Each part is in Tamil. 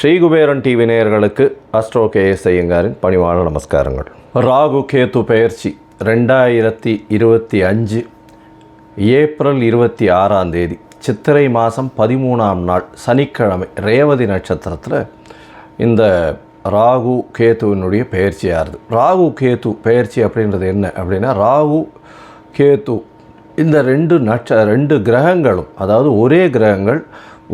ஸ்ரீகுபேரன் டிவி நேயர்களுக்கு அஸ்ட்ரோ கேஎஸ் ஐயங்காரின் பணிவான நமஸ்காரங்கள். ராகு கேத்து பயிற்சி ரெண்டாயிரத்தி இருபத்தி அஞ்சு ஏப்ரல் இருபத்தி ஆறாம் தேதி சித்திரை மாதம் பதிமூணாம் நாள் சனிக்கிழமை ரேவதி நட்சத்திரத்தில் இந்த ராகு கேத்துவினுடைய பெயர்ச்சியாகுது ராகு கேத்து பெயர்ச்சி அப்படின்றது என்ன அப்படின்னா ராகு கேத்து இந்த ரெண்டு நட்ச ரெண்டு கிரகங்களும் அதாவது ஒரே கிரகங்கள்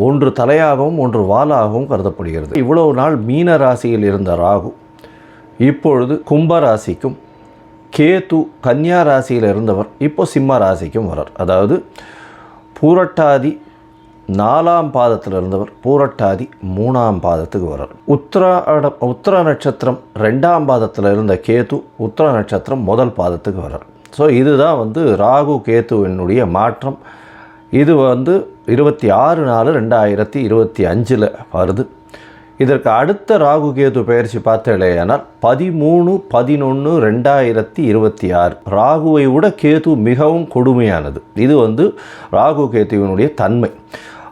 ஒன்று தலையாகவும் ஒன்று வாலாகவும் கருதப்படுகிறது. இவ்வளவு நாள் மீன ராசியில் இருந்த ராகு இப்பொழுது கும்ப ராசிக்கும் கேது கன்னியா ராசியில் இருந்தவர் இப்போ சிம்ம ராசிக்கும் வரார். அதாவது பூரட்டாதி நாலாம் பாதத்தில் இருந்தவர் பூரட்டாதி மூணாம் பாதத்துக்கு வரார். உத்திராட உத்திர நட்சத்திரம் ரெண்டாம் பாதத்தில் இருந்த கேது உத்திர நட்சத்திரம் முதல் பாதத்துக்கு வரார். ஸோ இதுதான் வந்து ராகு கேத்துவினுடைய மாற்றம். இது வந்து இருபத்தி ஆறு நாலு ரெண்டாயிரத்தி இருபத்தி அஞ்சில் வருது. இதற்கு அடுத்த ராகு கேது பயிற்சி பார்த்தேனால் பதிமூணு பதினொன்று ரெண்டாயிரத்தி இருபத்தி ஆறு. ராகுவை விட கேது மிகவும் கொடுமையானது. இது வந்து ராகு கேத்துவினுடைய தன்மை.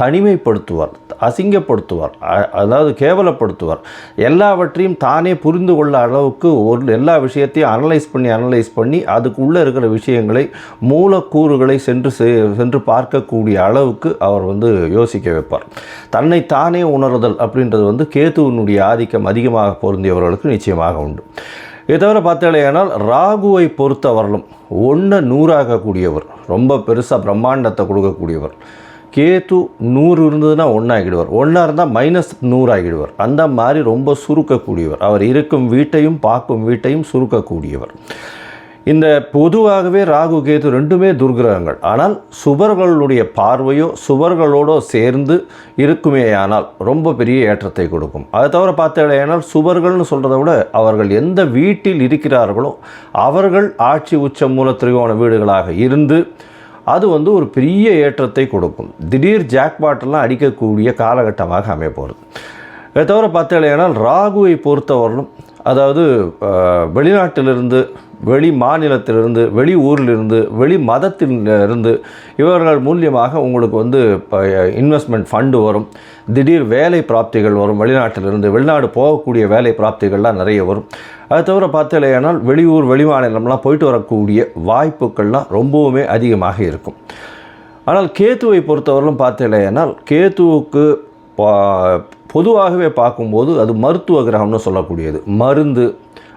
தனிமைப்படுத்துவார் அசிங்கப்படுத்துவார் அதாவது கேவலப்படுத்துவார். எல்லாவற்றையும் தானே புரிந்து கொள்ள அளவுக்கு ஒரு எல்லா விஷயத்தையும் அனலைஸ் பண்ணி அனலைஸ் பண்ணி அதுக்குள்ளே இருக்கிற விஷயங்களை மூலக்கூறுகளை சென்று செ- சென்று பார்க்கக்கூடிய அளவுக்கு அவர் வந்து யோசிக்க வைப்பார். தன்னை தானே உணர்தல் அப்படின்றது வந்து கேதுவினுடைய ஆதிக்கம் அதிகமாக பொருந்தியவர்களுக்கு நிச்சயமாக உண்டு. இதை தவிர பார்த்தாலேயானால் ராகுவை பொறுத்தவரலும் ஒன்றை நூறாகக்கூடியவர் ரொம்ப பெருசாக பிரம்மாண்டத்தை கொடுக்கக்கூடியவர். கேத்து நூறு இருந்ததுன்னா ஒன்றாகிடுவார் ஒன்றா இருந்தால் மைனஸ் நூறாகிடுவார். அந்த மாதிரி ரொம்ப சுருக்கக்கூடியவர். அவர் இருக்கும் வீட்டையும் பார்க்கும் வீட்டையும் சுருக்கக்கூடியவர். இந்த பொதுவாகவே ராகு கேது ரெண்டுமே துர்கிரகங்கள் ஆனால் சுவர்களுடைய பார்வையோ சுவர்களோடோ சேர்ந்து இருக்குமேயானால் ரொம்ப பெரிய ஏற்றத்தை கொடுக்கும். அதை தவிர பார்த்தேனால் சுவர்கள்னு சொல்கிறத விட அவர்கள் எந்த வீட்டில் இருக்கிறார்களோ அவர்கள் ஆட்சி உச்ச மூல திரிகோண வீடுகளாக இருந்து அது வந்து ஒரு பெரிய ஏற்றத்தை கொடுக்கும். திடீர் ஜாக்பாட்டெல்லாம் அடிக்கக்கூடிய காலகட்டமாக அமைய போகிறது இதை தவிர பார்த்தீங்கன்னா ராகுவை பொறுத்தவரையிலும் அதாவது வெளிநாட்டிலிருந்து வெளி மாநிலத்திலிருந்து வெளி ஊரிலிருந்து வெளி மதத்தில் இருந்து இவர்கள் மூலியமாக உங்களுக்கு வந்து இன்வெஸ்ட்மெண்ட் ஃபண்டு வரும். திடீர் வேலை பிராப்திகள் வரும். வெளிநாட்டிலிருந்து வெளிநாடு போகக்கூடிய வேலை பிராப்திகள்லாம் நிறைய வரும். அது தவிர பார்த்தீங்கன்னா வெளியூர் வெளிமாநிலம்லாம் போயிட்டு வரக்கூடிய வாய்ப்புகள்லாம் ரொம்பவுமே அதிகமாக இருக்கும். ஆனால் கேத்துவை பொறுத்தவரையிலும் பார்த்தீங்கன்னா கேத்துவுக்கு பா- பொதுவாகவே பார்க்கும்போது அது மருத்துவ கிரகம்னு சொல்லக்கூடியது. மருந்து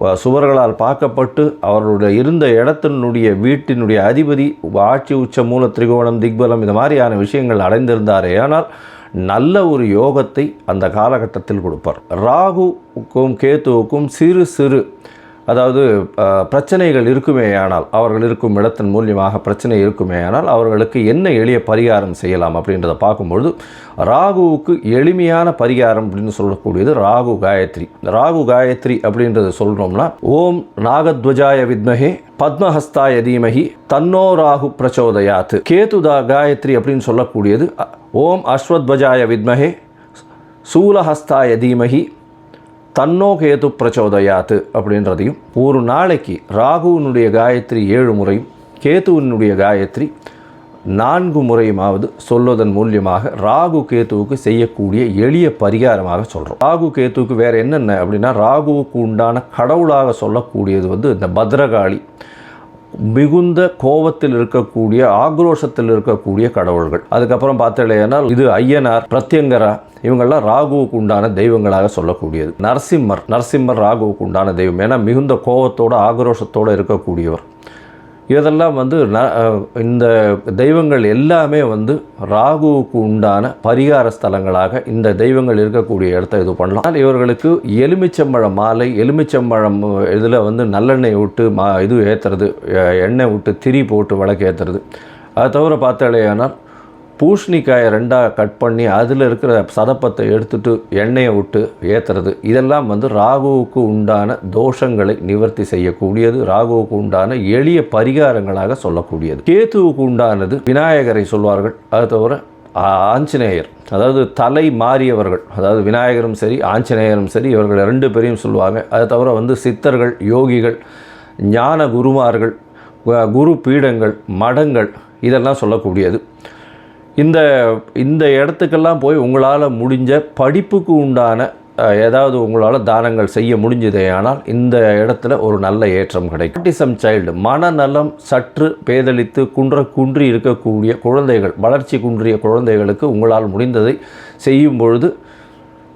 சுவர்களால் பார்க்கப்பட்டு அவருடைய இருந்த இடத்தினுடைய வீட்டினுடைய அதிபதி ஆட்சி உச்ச மூல திரிகோணம் திக்பலம் இந்த மாதிரியான விஷயங்கள் அடைந்திருந்தாரே. ஆனால் நல்ல ஒரு யோகத்தை அந்த காலகட்டத்தில் கொடுப்பார். ராகுவுக்கும் கேத்துவுக்கும் சிறு சிறு அதாவது அஹ், பிரச்சனைகள் இருக்குமேயானால் அவர்கள் இருக்கும் இடத்தின் மூலியமாக பிரச்சனை இருக்குமேயானால் அவர்களுக்கு என்ன எளிய பரிகாரம் செய்யலாம் அப்படின்றத பார்க்கும்பொழுது ராகுவுக்கு எளிமையான பரிகாரம் அப்படின்னு சொல்லக்கூடியது ராகு காயத்ரி. ராகு காயத்ரி அப்படின்றத சொல்கிறோம்னா ஓம் நாகத்வஜாய வித்மஹே பத்மஹஸ்தாய தீமஹி தன்னோ ராகு பிரச்சோதயாத். கேதுதா காயத்ரி அப்படின்னு சொல்லக்கூடியது ஓம் அஸ்வத்வஜாய வித்மஹே சூலஹஸ்தாய தீமஹி தன்னோகேது பிரச்சோதயாத்து அப்படின்றதையும் ஒரு நாளைக்கு ராகுவினுடைய காயத்ரி ஏழு முறையும் கேதுவினுடைய காயத்ரி நான்கு முறையுமாவது சொல்வதன் மூலியமாக ராகு கேத்துவுக்கு செய்யக்கூடிய எளிய பரிகாரமாக சொல்கிறோம் ராகு கேத்துவுக்கு வேறு என்னென்ன அப்படின்னா ராகுவுக்கு உண்டான கடவுளாக சொல்லக்கூடியது வந்து இந்த பத்ரகாளி மிகுந்த கோபத்தில் இருக்கக்கூடிய ஆக்ரோஷத்தில் இருக்கக்கூடிய கடவுள்கள். அதுக்கப்புறம் பார்த்தீங்கன்னா இது ஐயனார் பிரத்யங்கரா இவங்கெல்லாம் ராகுவுக்கு உண்டான தெய்வங்களாக சொல்லக்கூடியது. நரசிம்மர் நரசிம்மர் ராகுவுக்கு உண்டான தெய்வம். ஏன்னா மிகுந்த கோபத்தோடு ஆக்ரோஷத்தோடு இருக்கக்கூடியவர். இதெல்லாம் வந்து இந்த தெய்வங்கள் எல்லாமே வந்து ராகுவுக்கு உண்டான பரிகார ஸ்தலங்களாக இந்த தெய்வங்கள் இருக்கக்கூடிய இடத்த இது பண்ணலாம். இவர்களுக்கு எலுமிச்சம்பழம் மாலை எலுமிச்சம்பழம் இதில் வந்து நல்லெண்ணெய் விட்டு மா இது ஏற்றுறது எண்ணெய் விட்டு திரி போட்டு விளக்கு ஏற்றுறது அதை தவிர பார்த்தாலேயானால் பூஷணிக்காயை ரெண்டாக கட் பண்ணி அதில் இருக்கிற சதப்பத்தை எடுத்துட்டு எண்ணெயை விட்டு ஏற்றுறது இதெல்லாம் வந்து ராகுவுக்கு உண்டான தோஷங்களை நிவர்த்தி செய்யக்கூடியது. ராகுவுக்கு உண்டான எளிய பரிகாரங்களாக சொல்லக்கூடியது. கேத்துவுக்கு உண்டானது விநாயகரை சொல்வார்கள். அது தவிர ஆஞ்சநேயர் அதாவது தலை மாறியவர்கள் அதாவது விநாயகரும் சரி ஆஞ்சநேயரும் சரி இவர்கள் ரெண்டு பேரையும் சொல்லுவாங்க. அதை தவிர வந்து சித்தர்கள் யோகிகள் ஞான குருமார்கள் குரு பீடங்கள் மடங்கள் இதெல்லாம் சொல்லக்கூடியது. இந்த இந்த இடத்துக்கெல்லாம் போய் உங்களால் முடிஞ்ச படிப்புக்கு உண்டான ஏதாவது உங்களால் தானங்கள் செய்ய முடிஞ்சதே ஆனால் இந்த இடத்துல ஒரு நல்ல ஏற்றம் கிடைக்கும். ஆட்டிசம் சைல்டு மனநலம் சற்று பேதளித்து குன்ற குன்றி இருக்கக்கூடிய குழந்தைகள் வளர்ச்சி குன்றிய குழந்தைகளுக்கு உங்களால் முடிந்ததை செய்யும் பொழுது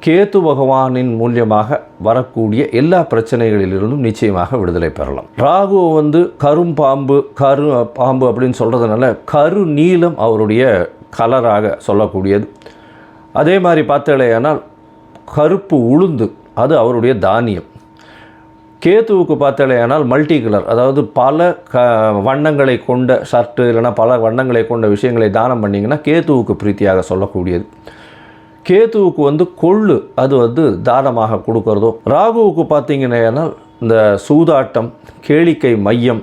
கேத்து பகவானின் மூலியமாக வரக்கூடிய எல்லா பிரச்சனைகளிலிருந்தும் நிச்சயமாக விடுதலை பெறலாம். ராகு வந்து கரும் பாம்பு கரு பாம்பு அப்படின்னு சொல்கிறதுனால கரு நீளம் அவருடைய கலராக சொல்லக்கூடியது. அதே மாதிரி பார்த்தலையானால் கருப்பு உளுந்து அது அவருடைய தானியம். கேத்துவுக்கு பார்த்தலையானால் மல்டி கலர் அதாவது பல க வண்ணங்களை கொண்ட ஷர்ட்டு இல்லைனா பல வண்ணங்களை கொண்ட விஷயங்களை தானம் பண்ணிங்கன்னா கேத்துவுக்கு பிரீத்தியாக சொல்லக்கூடியது. கேத்துவுக்கு வந்து கொள்ளு அது வந்து தானமாக கொடுக்கறதோ ராகுவுக்கு பார்த்தீங்கன்னா இந்த சூதாட்டம் கேளிக்கை மையம்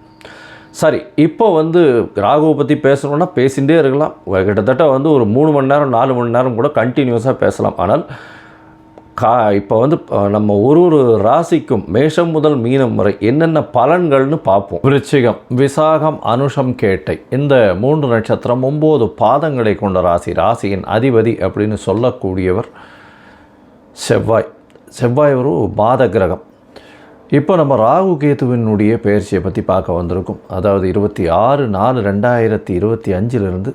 சரி இப்போ வந்து ராகுவை பற்றி பேசணுன்னா பேசிகிட்டே இருக்கலாம். கிட்டத்தட்ட வந்து ஒரு மூணு மணி நேரம் நாலு மணி நேரம் கூட கண்டினியூஸாக பேசலாம். ஆனால் கா இப்போ வந்து நம்ம ஒரு ஒரு ராசிக்கும் மேஷம் முதல் மீனம் வரை என்னென்ன பலன்கள்னு பார்ப்போம். விருச்சிகம் விசாகம் அனுஷம் கேட்டை. இந்த மூன்று நட்சத்திரம் ஒம்பது பாதங்களை கொண்ட ராசி. ராசியின் அதிபதி அப்படின்னு சொல்லக்கூடியவர் செவ்வாய். செவ்வாய் ஒரு பாத கிரகம். இப்போ நம்ம ராகு கேத்துவினுடைய பயிற்சியை பற்றி பார்க்க வந்திருக்கோம். அதாவது இருபத்தி ஆறு நாலு ரெண்டாயிரத்தி இருபத்தி அஞ்சிலிருந்து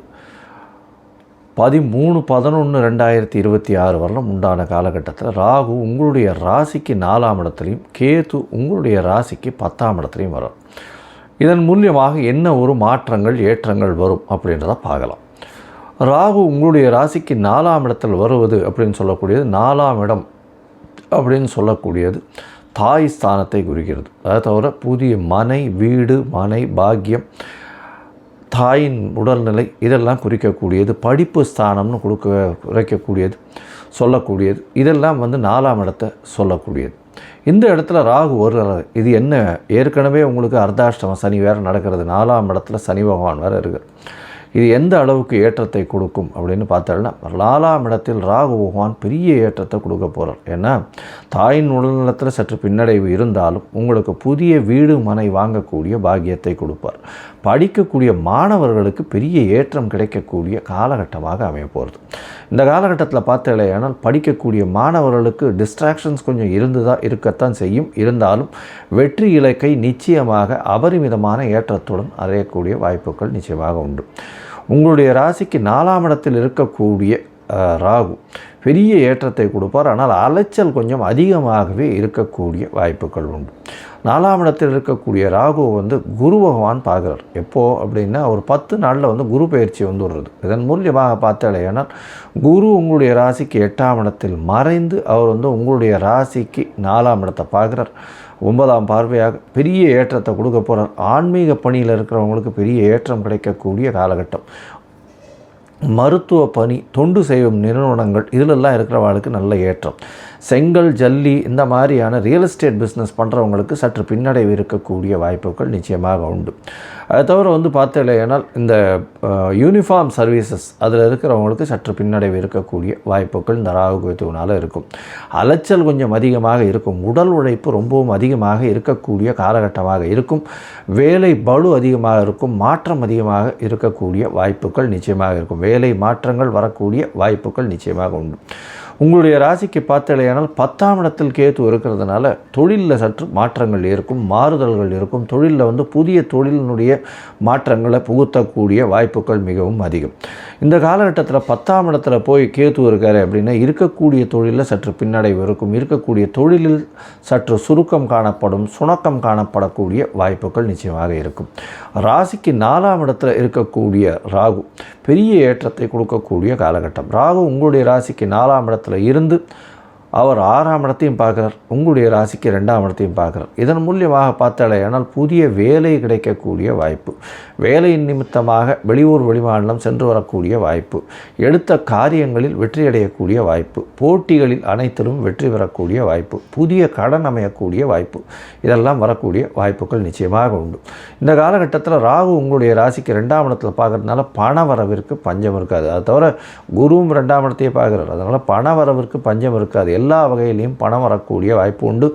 பதிமூணு பதினொன்று ரெண்டாயிரத்தி இருபத்தி ஆறு வரலாம் உண்டான காலகட்டத்தில் ராகு உங்களுடைய ராசிக்கு நாலாம் இடத்துலையும் கேத்து உங்களுடைய ராசிக்கு பத்தாம் இடத்துலையும் வரும். இதன் மூலியமாக என்ன ஒரு மாற்றங்கள் ஏற்றங்கள் வரும் அப்படின்றத பார்க்கலாம். ராகு உங்களுடைய ராசிக்கு நாலாம் இடத்தில் வருவது அப்படின்னு சொல்லக்கூடியது நாலாம் இடம் அப்படின்னு சொல்லக்கூடியது தாய் ஸ்தானத்தை குறிக்கிறது. அதை தவிர புதிய மனை வீடு மனை பாக்கியம் தாயின் உடல்நிலை இதெல்லாம் குறிக்கக்கூடியது படிப்பு ஸ்தானம்னு கொடுக்க குறைக்கக்கூடியது சொல்லக்கூடியது. இதெல்லாம் வந்து நாலாம் இடத்தை சொல்லக்கூடியது. இந்த இடத்துல ராகு ஒரு இது என்ன? ஏற்கனவே உங்களுக்கு அர்த்தாஷ்டமம் சனி வேறு நடக்கிறது. நாலாம் இடத்துல சனி பகவான் வேறு இருக்குது இது எந்த அளவுக்கு ஏற்றத்தை கொடுக்கும் அப்படின்னு பார்த்தோம்னா லாலா இடத்தில் ராகு பகவான் பெரிய ஏற்றத்தை கொடுக்க போகிறார் ஏன்னா தாயின் உடல்நலத்தில் சற்று பின்னடைவு இருந்தாலும் உங்களுக்கு புதிய வீடு மனை வாங்கக்கூடிய பாக்கியத்தை கொடுப்பார். படிக்கக்கூடிய மாணவர்களுக்கு பெரிய ஏற்றம் கிடைக்கக்கூடிய காலகட்டமாக அமைய போகிறது. இந்த காலகட்டத்தில் பார்த்தலையானால் படிக்கக்கூடிய மாணவர்களுக்கு டிஸ்ட்ராக்ஷன்ஸ் கொஞ்சம் இருந்து தான் இருக்கத்தான் செய்யும். இருந்தாலும் வெற்றி இலக்கை நிச்சயமாக அபரிமிதமான ஏற்றத்துடன் அடையக்கூடிய வாய்ப்புகள் நிச்சயமாக உண்டு. உங்களுடைய ராசிக்கு நாலாம் இடத்தில் இருக்கக்கூடிய ராகு பெரிய ஏற்றத்தை கொடுப்பார். ஆனால் அலைச்சல் கொஞ்சம் அதிகமாகவே இருக்கக்கூடிய வாய்ப்புகள் உண்டு. நாலாம் இடத்தில் இருக்கக்கூடிய ராகு வந்து குரு பகவான் பார்க்குறார். எப்போது அப்படின்னா ஒரு பத்து நாளில் வந்து குரு பயிற்சி வந்து விடுறது இதன் மூலியமாக பார்த்தாலேனால் குரு உங்களுடைய ராசிக்கு எட்டாம் இடத்தில் மறைந்து அவர் வந்து உங்களுடைய ராசிக்கு நாலாம் இடத்தை பார்க்குறார். ஒன்பதாம் பார்வையாக பெரிய ஏற்றத்தை கொடுக்க போகிறார் ஆன்மீக பணியில் இருக்கிறவங்களுக்கு பெரிய ஏற்றம் கிடைக்கக்கூடிய காலகட்டம். மருத்துவ பணி தொண்டு செய்யும் நிறுவனங்கள் இதிலெல்லாம் இருக்கிறவர்களுக்கு நல்ல ஏற்றம். செங்கல் ஜல்லி இந்த மாதிரியான ரியல் எஸ்டேட் பிஸ்னஸ் பண்ணுறவங்களுக்கு சற்று பின்னடைவு இருக்கக்கூடிய வாய்ப்புகள் நிச்சயமாக உண்டு. அதை தவிர வந்து பார்த்தீங்கன்னா இந்த யூனிஃபார்ம் சர்வீசஸ் அதில் இருக்கிறவங்களுக்கு சற்று பின்னடைவு இருக்கக்கூடிய வாய்ப்புகள் இந்த ராகு இருக்கும். அலைச்சல் கொஞ்சம் அதிகமாக இருக்கும். உடல் உழைப்பு ரொம்பவும் அதிகமாக இருக்கக்கூடிய காலகட்டமாக இருக்கும். வேலை பளு அதிகமாக இருக்கும். மாற்றம் அதிகமாக இருக்கக்கூடிய வாய்ப்புகள் நிச்சயமாக இருக்கும். வேலை மாற்றங்கள் வரக்கூடிய வாய்ப்புகள் நிச்சயமாக உண்டு. உங்களுடைய ராசிக்கு பார்த்தலையானால் பத்தாம் இடத்தில் கேத்து இருக்கிறதுனால தொழிலில் சற்று மாற்றங்கள் இருக்கும் மாறுதல்கள் இருக்கும். தொழிலில் வந்து புதிய தொழிலினுடைய மாற்றங்களை புகுத்தக்கூடிய வாய்ப்புகள் மிகவும் அதிகம். இந்த காலகட்டத்தில் பத்தாம் இடத்துல போய் கேத்து இருக்காரு அப்படின்னா இருக்கக்கூடிய தொழிலில் சற்று பின்னடைவு இருக்கும். இருக்கக்கூடிய தொழிலில் சற்று சுருக்கம் காணப்படும் சுணக்கம் காணப்படக்கூடிய வாய்ப்புகள் நிச்சயமாக இருக்கும். ராசிக்கு நாலாம் இடத்துல இருக்கக்கூடிய ராகு பெரிய ஏற்றத்தை கொடுக்கக்கூடிய காலகட்டம். ராகு உங்களுடைய ராசிக்கு நாலாம் இடத்துல இருந்து அவர் ஆறாம் இடத்தையும் பார்க்குறார். உங்களுடைய ராசிக்கு ரெண்டாம் இடத்தையும் பார்க்குறார். இதன் மூலியமாக பார்த்தாலே ஆனால் புதிய வேலை கிடைக்கக்கூடிய வாய்ப்பு. வேலையின் நிமித்தமாக வெளியூர் வெளிமாநிலம் சென்று வரக்கூடிய வாய்ப்பு. எடுத்த காரியங்களில் வெற்றியடையக்கூடிய வாய்ப்பு. போட்டிகளில் அனைத்திலும் வெற்றி பெறக்கூடிய வாய்ப்பு. புதிய கடன் அமையக்கூடிய வாய்ப்பு. இதெல்லாம் வரக்கூடிய வாய்ப்புகள் நிச்சயமாக உண்டு. இந்த காலகட்டத்தில் ராகு உங்களுடைய ராசிக்கு ரெண்டாம் இடத்துல பார்க்குறதுனால பண வரவிற்கு பஞ்சம் இருக்காது. அதை தவிர குருவும் ரெண்டாம் இடத்தையே பார்க்குறாரு. அதனால் பண வரவிற்கு பஞ்சம் இருக்காது. எல்லா வகையிலையும் பணம் வரக்கூடிய வாய்ப்பு உண்டு.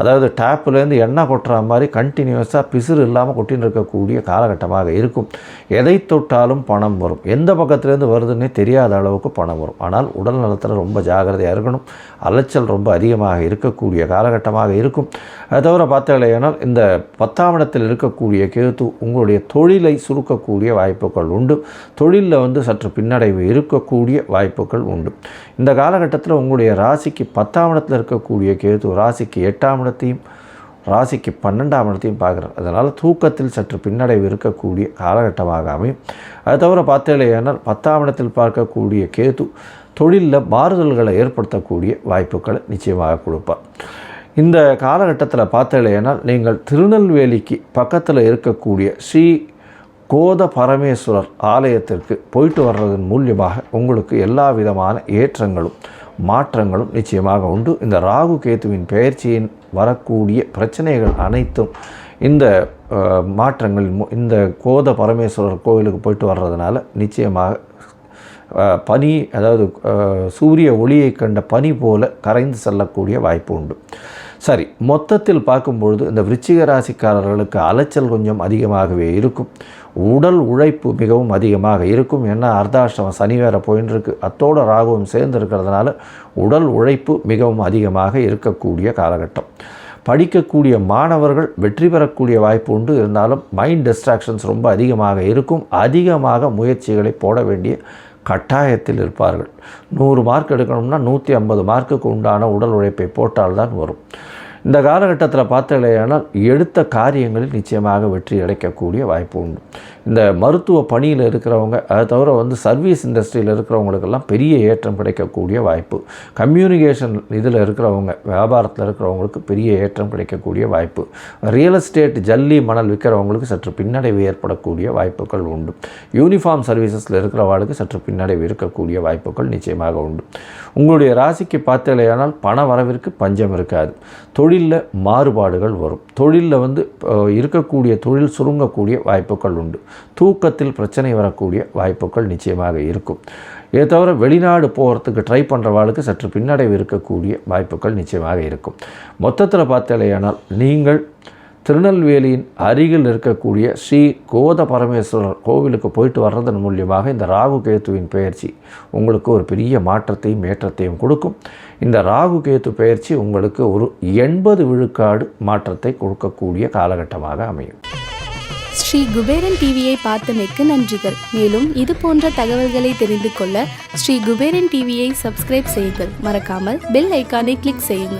அதாவது டேப்புலேருந்து எண்ணெய் கொட்டுற மாதிரி கண்டினியூஸாக பிசுறு இல்லாமல் கொட்டின்னு இருக்கக்கூடிய காலகட்டமாக இருக்கும். எதை தொட்டாலும் பணம் வரும். எந்த பக்கத்துலேருந்து வருதுன்னே தெரியாத அளவுக்கு பணம் வரும். ஆனால் உடல் நலத்தில் ரொம்ப ஜாகிரதையாக இருக்கணும். அலைச்சல் ரொம்ப அதிகமாக இருக்கக்கூடிய காலகட்டமாக இருக்கும். அது தவிர பார்த்தாலேயானால் இந்த பத்தாம் இடத்தில் இருக்கக்கூடிய கேத்து உங்களுடைய தொழிலை சுருக்கக்கூடிய வாய்ப்புகள் உண்டு. தொழிலில் வந்து சற்று பின்னடைவு இருக்கக்கூடிய வாய்ப்புகள் உண்டு. இந்த காலகட்டத்தில் உங்களுடைய ராசிக்கு பத்தாம் இடத்தில் இருக்கக்கூடிய கேது ராசிக்கு எட்டாம் இடத்தையும் ராசிக்கு பன்னெண்டாம் இடத்தையும் பார்க்குறார். அதனால் தூக்கத்தில் சற்று பின்னடைவு இருக்கக்கூடிய காலகட்டமாக அமையும். அது தவிர பார்த்தேனால் பத்தாம் இடத்தில் பார்க்கக்கூடிய கேது தொழிலில் மாறுதல்களை ஏற்படுத்தக்கூடிய வாய்ப்புகளை நிச்சயமாக கொடுப்பார். இந்த காலகட்டத்தில் பார்த்தேனால் நீங்கள் திருநெல்வேலிக்கு பக்கத்தில் இருக்கக்கூடிய ஸ்ரீ கோத பரமேஸ்வரர் ஆலயத்திற்கு போயிட்டு வர்றதன் மூலியமாக உங்களுக்கு எல்லா விதமான ஏற்றங்களும் மாற்றங்களும் நிச்சயமாக உண்டு. இந்த ராகு கேத்துவின் பெயர்ச்சியின் வரக்கூடிய பிரச்சனைகள் அனைத்தும் இந்த மாற்றங்கள் மாற்றங்களின் இந்த கோத பரமேஸ்வரர் கோவிலுக்கு போயிட்டு வர்றதுனால நிச்சயமாக பனி அதாவது சூரிய ஒளியை கண்ட பனி போல கரைந்து செல்லக்கூடிய வாய்ப்பு உண்டு. சரி மொத்தத்தில் பார்க்கும்பொழுது இந்த விருச்சிக ராசிக்காரர்களுக்கு அலைச்சல் கொஞ்சம் அதிகமாகவே இருக்கும். உடல் உழைப்பு மிகவும் அதிகமாக இருக்கும். ஏன்னா அர்த்தாஷ்டமம்? சனி வேற போயின்னு இருக்கு அத்தோட ராகுவும் சேர்ந்து இருக்கிறதுனால உடல் உழைப்பு மிகவும் அதிகமாக இருக்கக்கூடிய காலகட்டம். படிக்கக்கூடிய மாணவர்கள் வெற்றி பெறக்கூடிய வாய்ப்பு உண்டு. இருந்தாலும் மைண்ட் டிஸ்ட்ராக்ஷன்ஸ் ரொம்ப அதிகமாக இருக்கும். அதிகமாக முயற்சிகளை போட வேண்டிய கட்டாயத்தில் இருப்பார்கள். நூறு மார்க் எடுக்கணும்னா நூற்றி ஐம்பது மார்க்குக்கு உண்டான உடல் உழைப்பை போட்டால்தான் வரும். இந்த காலகட்டத்தில் பார்த்தலையானால் எடுத்த காரியங்களில் நிச்சயமாக வெற்றி அடைக்கக்கூடிய வாய்ப்பு உண்டு. இந்த மருத்துவ பணியில் இருக்கிறவங்க அதை தவிர வந்து சர்வீஸ் இண்டஸ்ட்ரியில் இருக்கிறவங்களுக்கெல்லாம் பெரிய ஏற்றம் கிடைக்கக்கூடிய வாய்ப்பு. கம்யூனிகேஷன் இதில் இருக்கிறவங்க வியாபாரத்தில் இருக்கிறவங்களுக்கு பெரிய ஏற்றம் கிடைக்கக்கூடிய வாய்ப்பு. ரியல் எஸ்டேட் ஜல்லி மணல் விற்கிறவங்களுக்கு சற்று பின்னடைவு ஏற்படக்கூடிய வாய்ப்புகள் உண்டு. யூனிஃபார்ம் சர்வீசஸில் இருக்கிறவங்களுக்கு சற்று பின்னடைவு இருக்கக்கூடிய வாய்ப்புகள் நிச்சயமாக உண்டு. உங்களுடைய ராசிக்கு பார்த்தலையானால் பண வரவிற்கு பஞ்சம் இருக்காது. தொழில் தொழிலில் மாறுபாடுகள் வரும். தொழிலில் வந்து இருக்கக்கூடிய தொழில் சுருங்கக்கூடிய வாய்ப்புகள் உண்டு. தூக்கத்தில் பிரச்சனை வரக்கூடிய வாய்ப்புகள் நிச்சயமாக இருக்கும். இதை தவிர வெளிநாடு போகிறதுக்கு ட்ரை பண்ணுறவாளுக்கு சற்று பின்னடைவு இருக்கக்கூடிய வாய்ப்புகள் நிச்சயமாக இருக்கும். மொத்தத்தில் பார்த்தாலேயானால் நீங்கள் திருநெல்வேலியின் அருகில் இருக்கக்கூடிய ஸ்ரீ கோத பரமேஸ்வரர் கோவிலுக்கு போயிட்டு வர்றதன் மூலியமாக இந்த ராகு கேத்துவின் பயிற்சி உங்களுக்கு ஒரு பெரிய மாற்றத்தையும் ஏற்றத்தையும் கொடுக்கும். இந்த ராகு கேத்து பயிற்சி உங்களுக்கு ஒரு எண்பது விழுக்காடு மாற்றத்தை கொடுக்கக்கூடிய காலகட்டமாக அமையும். ஸ்ரீ குபேரன் டிவியை பார்த்தமைக்கு நன்றிகள். மேலும் இது போன்ற தகவல்களை தெரிந்து கொள்ள ஸ்ரீ குபேரன் டிவியை சப்ஸ்கிரைப் செய்யுங்கள். மறக்காமல் பெல் ஐக்கானை கிளிக் செய்யுங்கள்.